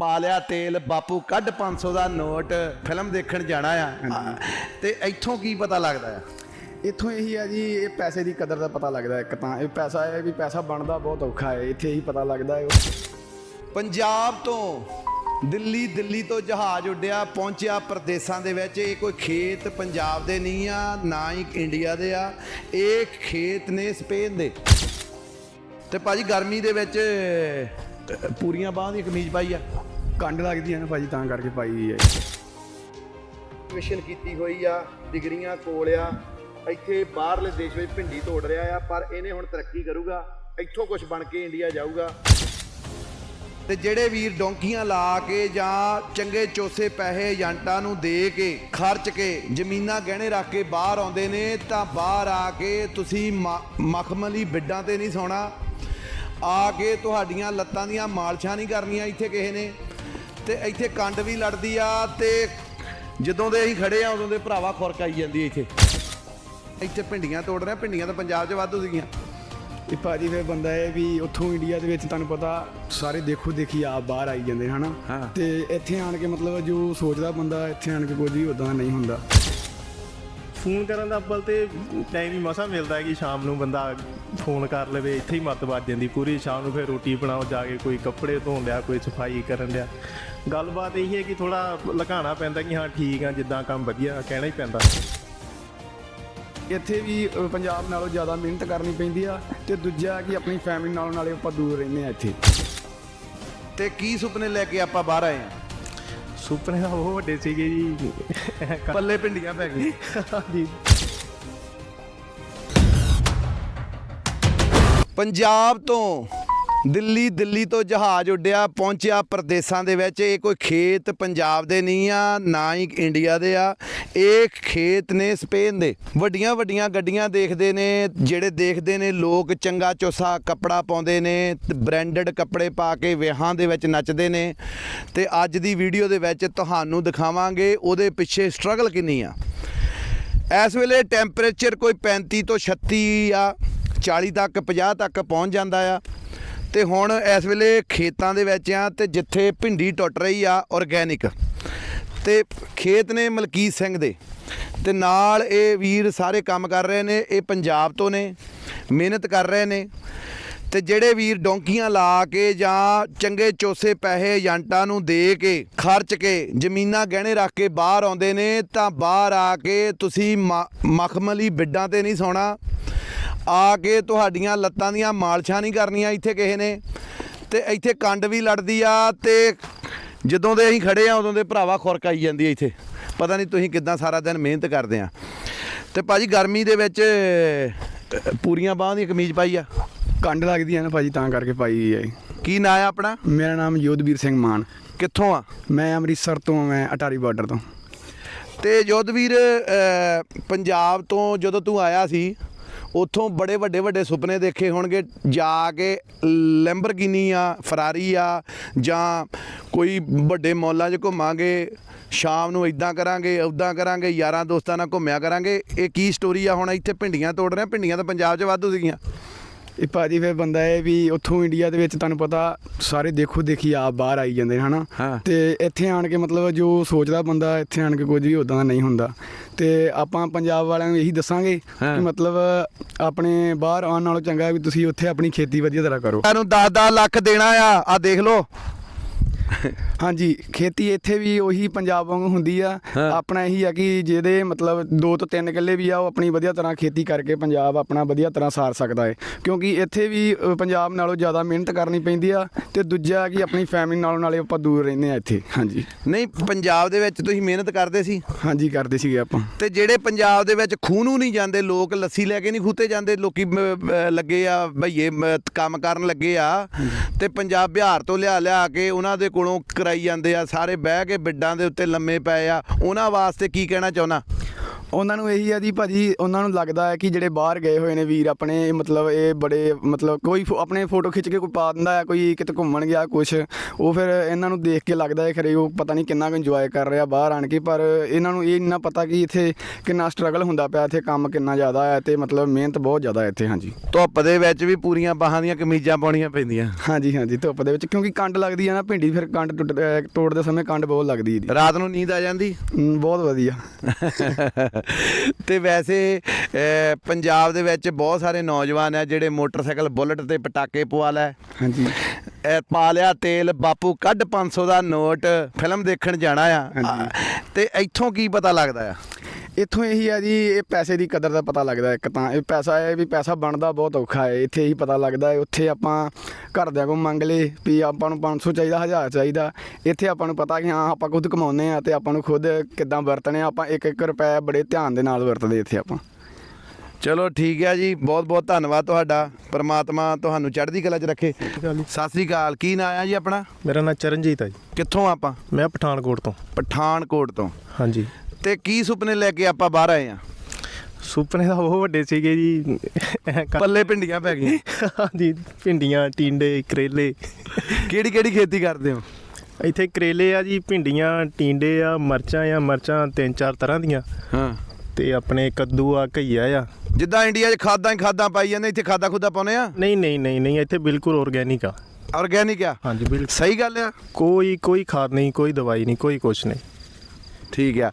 ਪਾ ਲਿਆ ਤੇਲ ਬਾਪੂ ਕੱਢ 500 ਦਾ ਨੋਟ ਫਿਲਮ ਦੇਖਣ ਜਾਣਾ ਆ। ਤੇ ਇੱਥੋਂ ਕੀ ਪਤਾ ਲੱਗਦਾ ਆ? ਇੱਥੋਂ ਇਹੀ ਆ ਜੀ ਇਹ ਪੈਸੇ ਦੀ ਕਦਰ ਦਾ ਪਤਾ ਲੱਗਦਾ ਇੱਕ ਤਾਂ। ਇਹ ਪੈਸਾ ਹੈ ਵੀ ਪੈਸਾ ਬਣਦਾ ਬਹੁਤ ਔਖਾ ਹੈ ਇੱਥੇ ਇਹੀ ਪਤਾ ਲੱਗਦਾ ਹੈ। ਪੰਜਾਬ ਤੋਂ ਦਿੱਲੀ ਦਿੱਲੀ ਤੋਂ ਜਹਾਜ਼ ਉੱਡਿਆ ਪਹੁੰਚਿਆ ਪ੍ਰਦੇਸ਼ਾਂ ਦੇ ਵਿੱਚ। ਇਹ ਕੋਈ ਖੇਤ ਪੰਜਾਬ ਦੇ ਨਹੀਂ ਆ ਨਾ ਹੀ ਇੰਡੀਆ ਦੇ ਆ। ਇਹ ਖੇਤ ਨੇ ਸਪੇਨ ਦੇ। ਤੇ ਭਾਜੀ ਗਰਮੀ ਦੇ ਵਿੱਚ ਪੂਰੀਆਂ ਬਾਹਾਂ ਦੀ ਕਮੀਜ਼ ਪਾਈ ਆ। ਕੰਡ ਲੱਗਦੀ ਹੈ ਨਾ ਭਾਜੀ ਤਾਂ ਕਰਕੇ ਪਾਈ ਹੋਈ ਹੈ ਮਿਸ਼ਨ ਕੀਤੀ ਹੋਈ ਆ ਡਿਗਰੀਆਂ ਕੋਲ ਆ। ਇੱਥੇ ਬਾਹਰਲੇ ਦੇਸ਼ ਵਿੱਚ ਭਿੰਡੀ ਤੋੜ ਰਿਹਾ ਆ ਪਰ ਇਹਨੇ ਹੁਣ ਤਰੱਕੀ ਕਰੂਗਾ। ਇੱਥੋਂ ਕੁਝ ਬਣ ਕੇ ਇੰਡੀਆ ਜਾਊਗਾ। ਤੇ ਜਿਹੜੇ ਵੀਰ ਡੋਂਕੀਆਂ ਲਾ ਕੇ ਜਾਂ ਚੰਗੇ ਚੋਸੇ ਪੈਸੇ ਏਜੰਟਾਂ ਨੂੰ ਦੇ ਕੇ ਖਰਚ ਕੇ ਜ਼ਮੀਨਾਂ ਗਹਿਣੇ ਰੱਖ ਕੇ ਬਾਹਰ ਆਉਂਦੇ ਨੇ ਤਾਂ ਬਾਹਰ ਆ ਕੇ ਤੁਸੀਂ ਮ- ਮਖਮਲੀ ਬਿੱਡਾਂ ਤੇ ਨਹੀਂ ਸੌਣਾ। ਆ ਕੇ ਤੁਹਾਡੀਆਂ ਲੱਤਾਂ ਦੀਆਂ ਮਾਲਸ਼ਾਂ ਨਹੀਂ ਕਰਨੀਆਂ ਇੱਥੇ ਕਿਸੇ ਨੇ। ਤੇ ਇੱਥੇ ਕੰਡ ਵੀ ਲੜਦੀ ਆ ਤੇ ਜਦੋਂ ਦੇ ਅਸੀਂ ਖੜੇ ਆ ਉਦੋਂ ਦੇ ਭਰਾਵਾ ਖੁਰਕ ਆਈ ਜਾਂਦੀ ਇੱਥੇ। ਇੱਥੇ ਭਿੰਡੀਆਂ ਤੋੜ ਰਹੇ ਭਿੰਡੀਆਂ ਤਾਂ ਪੰਜਾਬ 'ਚ ਵਾਧੂ ਸੀਗੀਆਂ। ਇਹ ਭਾਜੀ ਫਿਰ ਬੰਦਾ ਇਹ ਵੀ ਉੱਥੋਂ ਇੰਡੀਆ ਦੇ ਵਿੱਚ ਤੁਹਾਨੂੰ ਪਤਾ ਸਾਰੇ ਦੇਖੋ ਦੇਖੀ ਆਪ ਬਾਹਰ ਆਈ ਜਾਂਦੇ ਹਨਾ? ਹਾਂ। ਤੇ ਇੱਥੇ ਆਣ ਕੇ ਮਤਲਬ ਜੋ ਸੋਚਦਾ ਬੰਦਾ ਇੱਥੇ ਆਣ ਕੇ ਕੁਝ ਵੀ ਉਦਾਂ ਨਹੀਂ ਹੁੰਦਾ। ਫੋਨ ਕਰਨ ਦਾ ਅੱਬਲ ਤੇ ਟਾਈਮ ਹੀ ਮਸਾ ਮਿਲਦਾ ਹੈ ਕਿ ਸ਼ਾਮ ਨੂੰ ਬੰਦਾ ਫੋਨ ਕਰ ਲਵੇ ਇੱਥੇ ਹੀ ਮੱਤ ਵੱਜ ਜਾਂਦੀ ਪੂਰੀ ਸ਼ਾਮ ਨੂੰ ਫਿਰ ਰੋਟੀ ਬਣਾਓ ਜਾ ਕੇ ਕੋਈ ਕੱਪੜੇ ਧੋਣ ਲਿਆ ਕੋਈ ਸਫ਼ਾਈ ਕਰਨ ਲਿਆ ਗੱਲਬਾਤ ਇਹ ਹੈ ਕਿ ਥੋੜਾ ਲਗਾਉਣਾ ਪੈਂਦਾ ਕਿ ਹਾਂ ਠੀਕ ਆ ਜਿੱਦਾਂ ਕੰਮ ਵਧੀਆ ਕਹਿਣਾ ਹੀ ਪੈਂਦਾ। ਇੱਥੇ ਵੀ ਅ, ਪੰਜਾਬ ਨਾਲੋਂ ਜ਼ਿਆਦਾ ਮਿਹਨਤ ਕਰਨੀ ਪੈਂਦੀ ਆ ਤੇ ਦੂਜਾ ਕਿ ਆਪਣੀ ਫੈਮਿਲੀ ਨਾਲੋਂ ਨਾਲੇ ਆਪਾਂ ਦੂਰ ਰਹਿੰਦੇ ਆ ਇੱਥੇ। ਤੇ ਕੀ ਸੁਪਨੇ ਲੈ ਕੇ ਆਪਾਂ ਬਾਹਰ ਆਏ ਆ? ਸੁਪਨੇ ਤਾਂ ਬਹੁਤ ਵੱਡੇ ਸੀਗੇ ਜੀ। ਪੱਲੇ ਭਿੰਡੀਆਂ ਪੈ ਗਈ ਜੀ ਪੰਜਾਬ ਤੋਂ ਦਿੱਲੀ ਦਿੱਲੀ ਤੋਂ ਜਹਾਜ਼ ਉੱਡਿਆ, ਪਹੁੰਚਿਆ ਪ੍ਰਦੇਸ਼ਾਂ ਦੇ ਵਿੱਚ। ਇਹ ਕੋਈ ਖੇਤ ਪੰਜਾਬ ਦੇ ਨਹੀਂ ਆ, ਨਾ ਹੀ ਇੰਡੀਆ ਦੇ ਆ। ਇਹ ਖੇਤ ਨੇ ਸਪੇਨ ਦੇ। ਵੱਡੀਆਂ ਵੱਡੀਆਂ ਗੱਡੀਆਂ ਦੇਖਦੇ ਨੇ, ਜਿਹੜੇ ਦੇਖਦੇ ਨੇ, ਲੋਕ ਚੰਗਾ ਚੋਸਾ ਕੱਪੜਾ ਪਾਉਂਦੇ ਨੇ ਬ੍ਰਾਂਡਡ ਕੱਪੜੇ ਪਾ ਕੇ ਵਿਆਹਾਂ ਦੇ ਵਿੱਚ ਨੱਚਦੇ ਨੇ। ਤੇ ਅੱਜ ਦੀ ਵੀਡੀਓ ਦੇ ਵਿੱਚ ਤੁਹਾਨੂੰ ਦਿਖਾਵਾਂਗੇ ਉਹਦੇ ਪਿੱਛੇ ਸਟਰਗਲ ਕਿੰਨੀ ਆ। ਇਸ ਵੇਲੇ ਟੈਂਪਰੇਚਰ ਕੋਈ 35 ਤੋਂ 36 ਆ 40 ਤੱਕ 50 ਤੱਕ ਪਹੁੰਚ ਜਾਂਦਾ ਆ। ਤੇ ਹੁਣ ਇਸ ਵੇਲੇ ਖੇਤਾਂ ਦੇ ਵਿੱਚ ਆ ਤੇ ਜਿੱਥੇ ਭਿੰਡੀ ਟੁੱਟ ਰਹੀ ਆ ਆਰਗੈਨਿਕ ਤੇ ਖੇਤ ਨੇ ਮਲਕੀਤ ਸਿੰਘ ਦੇ। ਤੇ ਨਾਲ ਇਹ ਵੀਰ ਸਾਰੇ ਕੰਮ ਕਰ ਰਹੇ ਨੇ, ਇਹ ਪੰਜਾਬ ਤੋਂ ਨੇ, ਮਿਹਨਤ ਕਰ ਰਹੇ ਨੇ। ਤੇ ਜਿਹੜੇ ਵੀਰ ਡੋਂਕੀਆਂ ਲਾ ਕੇ ਜਾਂ ਚੰਗੇ ਚੋਸੇ ਪੈਸੇ ਏਜੰਟਾਂ ਨੂੰ ਦੇ ਕੇ, ਖਰਚ ਕੇ, ਜ਼ਮੀਨਾਂ ਗਹਿਣੇ ਰੱਖ ਕੇ ਬਾਹਰ ਆਉਂਦੇ ਨੇ, ਤਾਂ ਬਾਹਰ ਆ ਕੇ ਤੁਸੀਂ ਮ- ਮਖਮਲੀ ਬਿੱਡਾਂ ਤੇ ਨਹੀਂ ਸੌਣਾ। ਆ ਕੇ ਤੁਹਾਡੀਆਂ ਲੱਤਾਂ ਦੀਆਂ ਮਾਲਸ਼ਾਂ ਨਹੀਂ ਕਰਨੀਆਂ ਇੱਥੇ ਕਿਸੇ ਨੇ। ਤੇ ਇੱਥੇ ਕੰਡ ਵੀ ਲੜਦੀ ਆ ਤੇ ਜਦੋਂ ਦੇ ਅਸੀਂ ਖੜੇ ਆ ਉਦੋਂ ਦੇ ਭਰਾਵਾ ਖੁਰਕ ਆਈ ਜਾਂਦੀ ਆ ਇੱਥੇ। ਪਤਾ ਨਹੀਂ ਤੁਸੀਂ ਕਿੱਦਾਂ ਸਾਰਾ ਦਿਨ ਮਿਹਨਤ ਕਰਦੇ ਆ। ਤੇ ਭਾਜੀ ਗਰਮੀ ਦੇ ਵਿੱਚ ਪੂਰੀਆਂ ਬਾਹਾਂ ਦੀ ਕਮੀਜ਼ ਪਾਈ ਆ। ਕੰਡ ਲੱਗਦੀ ਹੈ ਨਾ ਭਾਜੀ ਤਾਂ ਕਰਕੇ ਪਾਈ ਹੈ ਕੀ ਨਾਂ ਆ ਆਪਣਾ? ਮੇਰਾ ਨਾਮ ਯੋਧਵੀਰ ਸਿੰਘ ਮਾਨ। ਕਿੱਥੋਂ ਆ? ਮੈਂ ਅੰਮ੍ਰਿਤਸਰ ਤੋਂ ਆ, ਮੈਂ ਅਟਾਰੀ ਬਾਰਡਰ ਤੋਂ। ਤੇ ਜੋਧਵੀਰ ਅਹ, ਪੰਜਾਬ ਤੋਂ ਜਦੋਂ ਤੂੰ ਆਇਆ ਸੀ ਉੱਥੋਂ ਬੜੇ ਵੱਡੇ ਵੱਡੇ ਸੁਪਨੇ ਦੇਖੇ ਹੋਣਗੇ, ਜਾ ਕੇ ਲੈਂਬਰਗਿਨੀ ਆ ਫਰਾਰੀ ਆ, ਜਾਂ ਕੋਈ ਵੱਡੇ ਮੌਲਾਂ 'ਚ ਘੁੰਮਾਂਗੇ, ਸ਼ਾਮ ਨੂੰ ਇਦਾਂ ਕਰਾਂਗੇ ਉਦਾਂ ਕਰਾਂਗੇ, ਯਾਰਾਂ ਦੋਸਤਾਂ ਨਾਲ ਘੁੰਮਿਆ ਕਰਾਂਗੇ। ਇਹ ਕੀ ਸਟੋਰੀ ਆ ਹੁਣ ਇੱਥੇ ਭਿੰਡੀਆਂ ਤੋੜ ਰਹੇ ਭਿੰਡੀਆਂ ਤਾਂ ਪੰਜਾਬ 'ਚ ਵਾਧੂ ਸੀਗੀਆਂ। ਇਹ ਭਾਜੀ ਫਿਰ ਬੰਦਾ ਇਹ ਵੀ ਉੱਥੋਂ ਇੰਡੀਆ ਦੇ ਵਿੱਚ ਤੁਹਾਨੂੰ ਪਤਾ ਸਾਰੇ ਦੇਖੋ ਦੇਖੀ ਆਪ ਬਾਹਰ ਆਈ ਜਾਂਦੇ ਹਨਾ? ਹਾਂ। ਤੇ ਇੱਥੇ ਆਣ ਕੇ ਮਤਲਬ ਜੋ ਸੋਚਦਾ ਬੰਦਾ ਇੱਥੇ ਆਣ ਕੇ ਕੁਝ ਵੀ ਉਦਾਂ ਦਾ ਨਹੀਂ ਹੁੰਦਾ। ਤੇ ਆਪਾਂ ਪੰਜਾਬ ਵਾਲਿਆਂ ਨੂੰ ਇਹੀ ਦੱਸਾਂਗੇ ਹਾਂ। ਕਿ ਮਤਲਬ ਆਪਣੇ ਬਾਹਰ ਆਉਣ ਨਾਲੋਂ ਚੰਗਾ ਹੈ ਵੀ ਤੁਸੀਂ ਉੱਥੇ ਆਪਣੀ ਖੇਤੀ ਵਧੀਆ ਤਰ੍ਹਾਂ ਕਰੋ। ਤੁਹਾਨੂੰ 10-10 ਲੱਖ ਦੇਣਾ ਆ। ਆ ਦੇਖ ਲਓ। ਹਾਂਜੀ ਖੇਤੀ ਇੱਥੇ ਵੀ ਉਹੀ ਪੰਜਾਬ ਵਾਂਗ ਹੁੰਦੀ ਆ। ਆਪਣਾ ਇਹੀ ਆ ਕਿ ਜਿਹਦੇ ਮਤਲਬ 2 ਤੋਂ 3 ਕਿੱਲੇ ਵੀ ਆ ਉਹ ਆਪਣੀ ਵਧੀਆ ਤਰ੍ਹਾਂ ਖੇਤੀ ਕਰਕੇ ਪੰਜਾਬ ਆਪਣਾ ਵਧੀਆ ਤਰ੍ਹਾਂ ਸਾਰ ਸਕਦਾ ਹੈ ਕਿਉਂਕਿ ਇੱਥੇ ਵੀ ਪੰਜਾਬ ਨਾਲੋਂ ਜ਼ਿਆਦਾ ਮਿਹਨਤ ਕਰਨੀ ਪੈਂਦੀ ਆ ਤੇ ਦੂਜਾ ਕਿ ਆਪਣੀ ਫੈਮਿਲੀ ਨਾਲੋਂ ਨਾਲੇ ਆਪਾਂ ਦੂਰ ਰਹਿੰਦੇ ਆ ਇੱਥੇ। ਹਾਂਜੀ। ਨਹੀਂ ਪੰਜਾਬ ਦੇ ਵਿੱਚ ਤੁਸੀਂ ਮਿਹਨਤ ਕਰਦੇ ਸੀ? ਹਾਂਜੀ ਕਰਦੇ ਸੀਗੇ ਆਪਾਂ। ਤੇ ਜਿਹੜੇ ਪੰਜਾਬ ਦੇ ਵਿੱਚ ਖੂਹ ਨੂੰ ਨਹੀਂ ਜਾਂਦੇ ਲੋਕ ਲੱਸੀ ਲੈ ਕੇ ਨਹੀਂ ਖੂਤੇ ਜਾਂਦੇ ਲੋਕੀ ਲੱਗੇ ਆ ਭਈਏ ਕੰਮ ਕਰਨ ਲੱਗੇ ਆ ਤੇ ਪੰਜਾਬ ਬਿਹਾਰ ਤੋਂ ਲਿਆ ਲਿਆ ਕੇ ਉਹਨਾਂ ਦੇ ਕੋਲੋਂ ਕਰਾਈ ਜਾਂਦੇ ਆ, ਸਾਰੇ ਬਹਿ ਕੇ ਬਿੱਡਾਂ ਦੇ ਉੱਤੇ ਲੰਮੇ ਪਏ ਆ। ਉਹਨਾਂ ਵਾਸਤੇ ਕੀ ਕਹਿਣਾ ਚਾਹੁੰਦਾ? ਉਹਨਾਂ ਨੂੰ ਇਹੀ ਆ ਜੀ ਭਾਜੀ ਉਹਨਾਂ ਨੂੰ ਲੱਗਦਾ ਹੈ ਕਿ ਜਿਹੜੇ ਬਾਹਰ ਗਏ ਹੋਏ ਨੇ ਵੀਰ ਆਪਣੇ ਮਤਲਬ ਇਹ ਬੜੇ ਮਤਲਬ ਕੋਈ ਫੋ- ਆਪਣੇ ਫੋਟੋ ਖਿੱਚ ਕੇ ਕੋਈ ਪਾ ਦਿੰਦਾ ਹੈ ਕੋਈ ਕਿਤੇ ਘੁੰਮਣ ਗਿਆ ਕੁਛ ਉਹ ਫਿਰ ਇਹਨਾਂ ਨੂੰ ਦੇਖ ਕੇ ਲੱਗਦਾ ਹੈ ਖਰੇ ਉਹ ਪਤਾ ਨਹੀਂ ਕਿੰਨਾ ਕੁ ਇੰਜੋਏ ਕਰ ਰਿਹਾ ਬਾਹਰ ਆਣ ਕੇ ਪਰ ਇਹਨਾਂ ਨੂੰ ਇਹ ਨਾ ਪਤਾ ਕਿ ਇੱਥੇ ਕਿੰਨਾ ਸਟਰਗਲ ਹੁੰਦਾ ਪਿਆ ਇੱਥੇ ਕੰਮ ਕਿੰਨਾ ਜ਼ਿਆਦਾ ਹੈ ਤੇ ਮਤਲਬ ਮਿਹਨਤ ਬਹੁਤ ਜ਼ਿਆਦਾ ਹੈ ਇੱਥੇ ਹਾਂਜੀ। ਧੁੱਪ ਦੇ ਵਿੱਚ ਵੀ ਪੂਰੀਆਂ ਬਾਹਾਂ ਦੀਆਂ ਕਮੀਜ਼ਾਂ ਪਾਉਣੀਆਂ ਪੈਂਦੀਆਂ। ਹਾਂਜੀ ਹਾਂਜੀ ਧੁੱਪ ਦੇ ਵਿੱਚ ਕਿਉਂਕਿ ਕੰਡ ਲੱਗਦੀ ਹੈ ਨਾ ਭਿੰਡੀ ਫਿਰ ਕੰਡ ਟੁੱਟ- ਅਹ ਤੋੜਦੇ ਸਮੇਂ ਕੰਡ ਬਹੁਤ ਲੱਗਦੀ ਹੈ ਜੀ। ਰਾਤ ਨੂੰ ਨੀਂਦ ਆ ਜਾਂਦੀ? ਹਮ, ਬਹੁਤ ਵਧੀਆ। ਤੇ ਵੈਸੇ ਪੰਜਾਬ ਦੇ ਵਿੱਚ ਬਹੁਤ ਸਾਰੇ ਨੌਜਵਾਨ ਆ ਜਿਹੜੇ ਮੋਟਰਸਾਈਕਲ ਬੁਲਟ ਤੇ ਪਟਾਕੇ ਪਵਾ ਲੈ। ਹਾਂਜੀ। ਪਾ ਲਿਆ ਤੇਲ ਬਾਪੂ ਕੱਢ 500 ਦਾ ਨੋਟ ਫਿਲਮ ਦੇਖਣ ਜਾਣਾ ਆ। ਤੇ ਇੱਥੋਂ ਕੀ ਪਤਾ ਲੱਗਦਾ ਆ? ਇੱਥੋਂ ਇਹੀ ਆ ਜੀ ਇਹ ਪੈਸੇ ਦੀ ਕਦਰ ਦਾ ਪਤਾ ਲੱਗਦਾ ਇੱਕ ਤਾਂ। ਇਹ ਪੈਸਾ ਹੈ ਵੀ ਪੈਸਾ ਬਣਦਾ ਬਹੁਤ ਔਖਾ ਹੈ ਇੱਥੇ ਹੀ ਪਤਾ ਲੱਗਦਾ ਹੈ। ਉੱਥੇ ਆਪਾਂ ਘਰਦਿਆਂ ਕੋਲ ਮੰਗ ਲਏ ਵੀ ਆਪਾਂ ਨੂੰ 500 ਚਾਹੀਦਾ 1000 ਚਾਹੀਦਾ। ਇੱਥੇ ਆਪਾਂ ਨੂੰ ਪਤਾ ਕਿ ਹਾਂ ਆਪਾਂ ਖੁਦ ਕਮਾਉਂਦੇ ਆ ਤੇ ਆਪਾਂ ਨੂੰ ਖੁਦ ਕਿੱਦਾਂ ਵਰਤਣੇ ਆ। ਆਪਾਂ ਇੱਕ ਇੱਕ ਰੁਪਏ ਬੜੇ ਧਿਆਨ ਦੇ ਨਾਲ ਵਰਤਦੇ ਇੱਥੇ ਆਪਾਂ। ਚਲੋ ਠੀਕ ਹੈ ਜੀ ਬਹੁਤ ਬਹੁਤ ਧੰਨਵਾਦ ਤੁਹਾਡਾ। ਪ੍ਰਮਾਤਮਾ ਤੁਹਾਨੂੰ ਚੜ੍ਹਦੀ ਕਲਾ 'ਚ ਰੱਖੇ। ਸਤਿ ਸ੍ਰੀ ਅਕਾਲ ਕੀ ਨਾਂ ਆ ਜੀ ਆਪਣਾ? ਮੇਰਾ ਨਾਮ ਚਰਨਜੀਤ ਹੈ ਜੀ। ਕਿੱਥੋਂ ਆਪਾਂ? ਮੈਂ ਪਠਾਨਕੋਟ ਤੋਂ। ਪਠਾਨਕੋਟ ਤੋਂ। ਹਾਂਜੀ। ਤੇ ਕੀ ਸੁਪਨੇ ਲੈ ਕੇ ਆਪਾਂ ਬਾਹਰ ਆਏ ਆ? ਸੁਪਨੇ ਤਾਂ ਬਹੁਤ ਵੱਡੇ ਸੀਗੇ ਜੀ। ਪੱਲੇ ਭਿੰਡੀਆਂ ਪੈ ਗਈਆਂ। ਹਾਂਜੀ ਭਿੰਡੀਆਂ ਟੀਂਡੇ ਕਰੇਲੇ। ਕਿਹੜੀ ਕਿਹੜੀ ਖੇਤੀ ਕਰਦੇ ਹੋ? ਇੱਥੇ ਕਰੇਲੇ ਆ ਜੀ ਭਿੰਡੀਆਂ ਟੀਂਡੇ ਆ ਮਰਚਾਂ ਆ ਮਰਚਾਂ ਤਿੰਨ ਚਾਰ ਤਰ੍ਹਾਂ ਦੀਆਂ। ਹਾਂ। ਤੇ ਆਪਣੇ ਕੱਦੂ ਆ ਘਈਆ ਆ। ਜਿੱਦਾਂ ਇੰਡੀਆ 'ਚ ਖਾਦਾਂ ਹੀ ਖਾਦਾਂ ਪਾਈ ਜਾਂਦੇ ਇੱਥੇ ਖਾਦਾਂ ਖੁਦਾ ਪਾਉਨੇ ਆ? ਨਹੀਂ ਨਹੀਂ ਨਹੀਂ ਨਹੀਂ ਇੱਥੇ ਬਿਲਕੁਲ ਆਰਗੇਨਿਕ ਆ। ਆਰਗੈਨਿਕ ਆ? ਹਾਂਜੀ ਬਿਲਕੁਲ। ਸਹੀ ਗੱਲ ਆ। ਕੋਈ ਕੋਈ ਖਾਦ ਨਹੀਂ ਕੋਈ ਦਵਾਈ ਨਹੀਂ ਕੋਈ ਕੁਛ ਨਹੀਂ। ਠੀਕ ਆ।